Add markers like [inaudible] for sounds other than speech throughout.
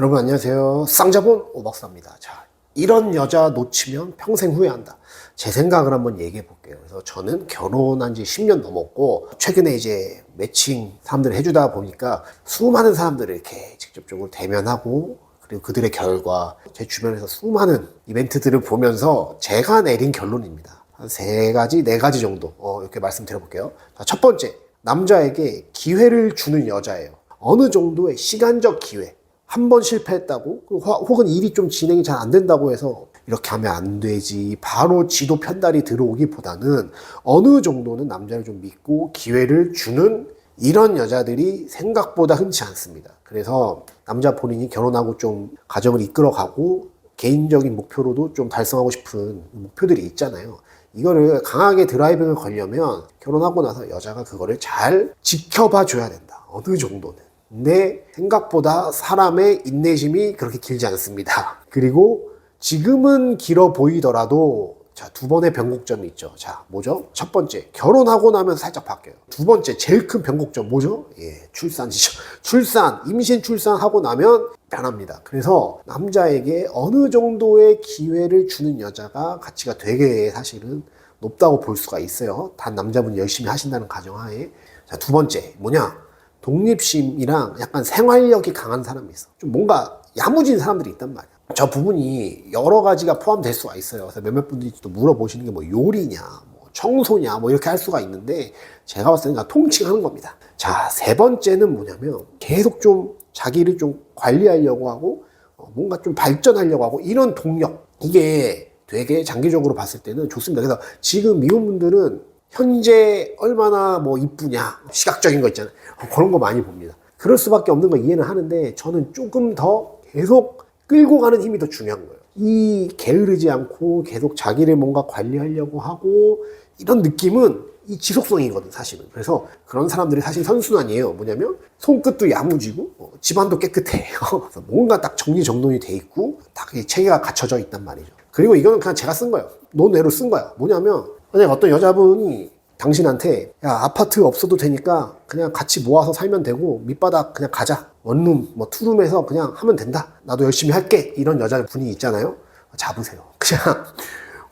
여러분 안녕하세요. 쌍자본 오박사입니다. 자, 이런 여자 놓치면 평생 후회한다. 제 생각을 한번 얘기해 볼게요. 그래서 저는 결혼한 지 10년 넘었고, 최근에 이제 매칭 사람들 해주다 보니까 수많은 사람들을 이렇게 직접적으로 대면하고, 그리고 그들의 결과, 제 주변에서 수많은 이벤트들을 보면서 제가 내린 결론입니다. 한 세 가지, 네 가지 정도, 어, 이렇게 말씀드려 볼게요. 자, 첫 번째, 남자에게 기회를 주는 여자예요. 어느 정도의 시간적 기회. 한 번 실패했다고 그 화- 혹은 일이 좀 진행이 잘 안 된다고 해서 이렇게 하면 안 되지 바로 지도 편달이 들어오기보다는 어느 정도는 남자를 좀 믿고 기회를 주는 이런 여자들이 생각보다 흔치 않습니다. 그래서 남자 본인이 결혼하고 좀 가정을 이끌어가고 개인적인 목표로도 좀 달성하고 싶은 목표들이 있잖아요. 이거를 강하게 드라이빙을 걸려면 결혼하고 나서 여자가 그거를 잘 지켜봐 줘야 된다. 어느 정도는. 근데 생각보다 사람의 인내심이 그렇게 길지 않습니다. [laughs] 그리고 지금은 길어 보이더라도 자, 두 번의 변곡점이 있죠. 자, 뭐죠? 첫 번째, 결혼하고 나면 살짝 바뀌어요. 두 번째, 제일 큰 변곡점 뭐죠? 예, 출산이죠. [laughs] 출산, 임신 출산하고 나면 변합니다. 그래서 남자에게 어느 정도의 기회를 주는 여자가 가치가 되게 사실은 높다고 볼 수가 있어요. 단 남자분이 열심히 하신다는 가정하에. 자, 두 번째, 뭐냐? 독립심이랑 약간 생활력이 강한 사람이 있어. 좀 뭔가 야무진 사람들이 있단 말이야. 저 부분이 여러 가지가 포함될 수가 있어요. 그래서 몇몇 분들이 또 물어보시는 게 뭐 요리냐, 뭐 청소냐, 뭐 이렇게 할 수가 있는데 제가 봤을 때는 그냥 통칭하는 겁니다. 자, 세 번째는 뭐냐면 계속 좀 자기를 좀 관리하려고 하고 어, 뭔가 좀 발전하려고 하고 이런 동력. 이게 되게 장기적으로 봤을 때는 좋습니다. 그래서 지금 미혼분들은 현재 얼마나 뭐 이쁘냐 시각적인 거 있잖아요. 어, 그런 거 많이 봅니다. 그럴 수밖에 없는 거 이해는 하는데 저는 조금 더 계속 끌고 가는 힘이 더 중요한 거예요. 이 게으르지 않고 계속 자기를 뭔가 관리하려고 하고 이런 느낌은 이 지속성이거든 사실은. 그래서 그런 사람들이 사실 선순환이에요. 뭐냐면 손끝도 야무지고 어, 집안도 깨끗해요. [laughs] 뭔가 딱 정리정돈이 돼 있고 딱이 체계가 갖춰져 있단 말이죠. 그리고 이거는 그냥 제가 쓴 거예요. 논외로 쓴 거야. 뭐냐면 만약 어떤 여자분이 당신한테 야 아파트 없어도 되니까 그냥 같이 모아서 살면 되고 밑바닥 그냥 가자. 원룸 뭐 투룸에서 그냥 하면 된다. 나도 열심히 할게. 이런 여자분이 있잖아요. 잡으세요. [laughs] 그냥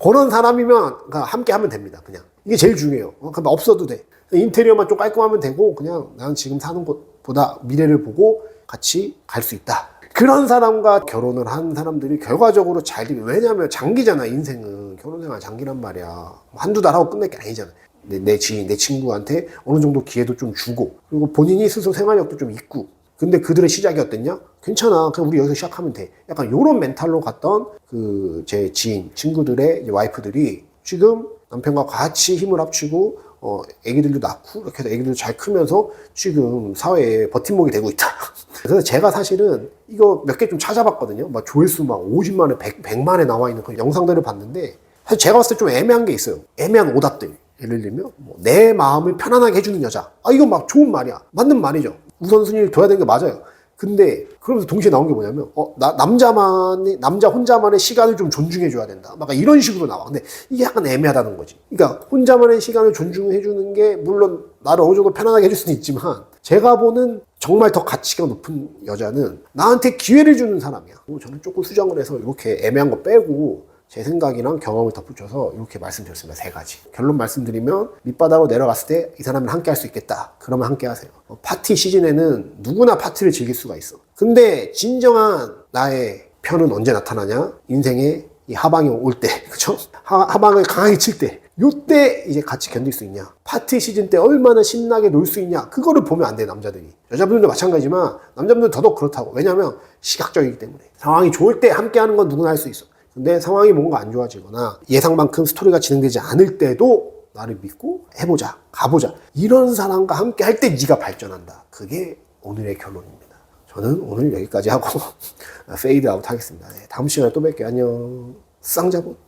그런 사람이면 그냥 함께 하면 됩니다 그냥. 이게 제일 중요해요. 어, 그럼 없어도 돼. 인테리어만 좀 깔끔하면 되고 그냥 나는 지금 사는 곳보다 미래를 보고 같이 갈 수 있다 그런 사람과 결혼을 한 사람들이 결과적으로 잘 되면 왜냐하면 장기잖아 인생은. 결혼 생활 장기란 말이야. 한두 달 하고 끝낼 게 아니잖아. 내, 내 지인 내 친구한테 어느 정도 기회도 좀 주고 그리고 본인이 스스로 생활력도 좀 있고. 근데 그들의 시작이 어땠냐? 괜찮아. 그냥 우리 여기서 시작하면 돼. 약간 요런 멘탈로 갔던 그 제 지인 친구들의 와이프들이 지금 남편과 같이 힘을 합치고 어, 애기들도 낳고 이렇게 해서 애기들도 잘 크면서 지금 사회에 버팀목이 되고 있다. [laughs] 그래서 제가 사실은 이거 몇 개 좀 찾아봤거든요. 막 조회수 막 50만에, 100, 100만에 나와 있는 그 영상들을 봤는데 사실 제가 봤을 때 좀 애매한 게 있어요. 애매한 오답들. 예를 들면 뭐, 내 마음을 편안하게 해주는 여자. 아 이거 막 좋은 말이야. 맞는 말이죠. 우선순위를 둬야 되는 게 맞아요. 근데 그러면서 동시에 나온 게 뭐냐면 어, 나, 남자만의 남자 혼자만의 시간을 좀 존중해 줘야 된다. 막 이런 식으로 나와. 근데 이게 약간 애매하다는 거지. 그러니까 혼자만의 시간을 존중해 주는 게 물론 나를 어느 정도 편안하게 해줄 수는 있지만 제가 보는 정말 더 가치가 높은 여자는 나한테 기회를 주는 사람이야. 그리고 저는 조금 수정을 해서 이렇게 애매한 거 빼고 제 생각이랑 경험을 덧붙여서 이렇게 말씀드렸습니다. 세 가지. 결론 말씀드리면 밑바닥으로 내려갔을 때 이 사람을 함께 할 수 있겠다. 그러면 함께 하세요. 어, 파티 시즌에는 누구나 파티를 즐길 수가 있어. 근데 진정한 나의 편은 언제 나타나냐? 인생의 이 하방이 올 때, [laughs] 그쵸? 하, 하방을 강하게 칠 때. 요때 이제 같이 견딜 수 있냐? 파티 시즌 때 얼마나 신나게 놀 수 있냐? 그거를 보면 안 돼, 남자들이. 여자분들도 마찬가지지만 남자분들 더더욱 그렇다고. 왜냐면 시각적이기 때문에. 상황이 좋을 때 함께 하는 건 누구나 할 수 있어. 근데 상황이 뭔가 안 좋아지거나 예상만큼 스토리가 진행되지 않을 때도 나를 믿고 해보자, 가보자. 이런 사람과 함께 할 때 네가 발전한다. 그게 오늘의 결론입니다. 저는 오늘 여기까지 하고 [laughs] 페이드 아웃 하겠습니다. 네, 다음 시간에 또 뵐게요. 안녕. 쌍자본.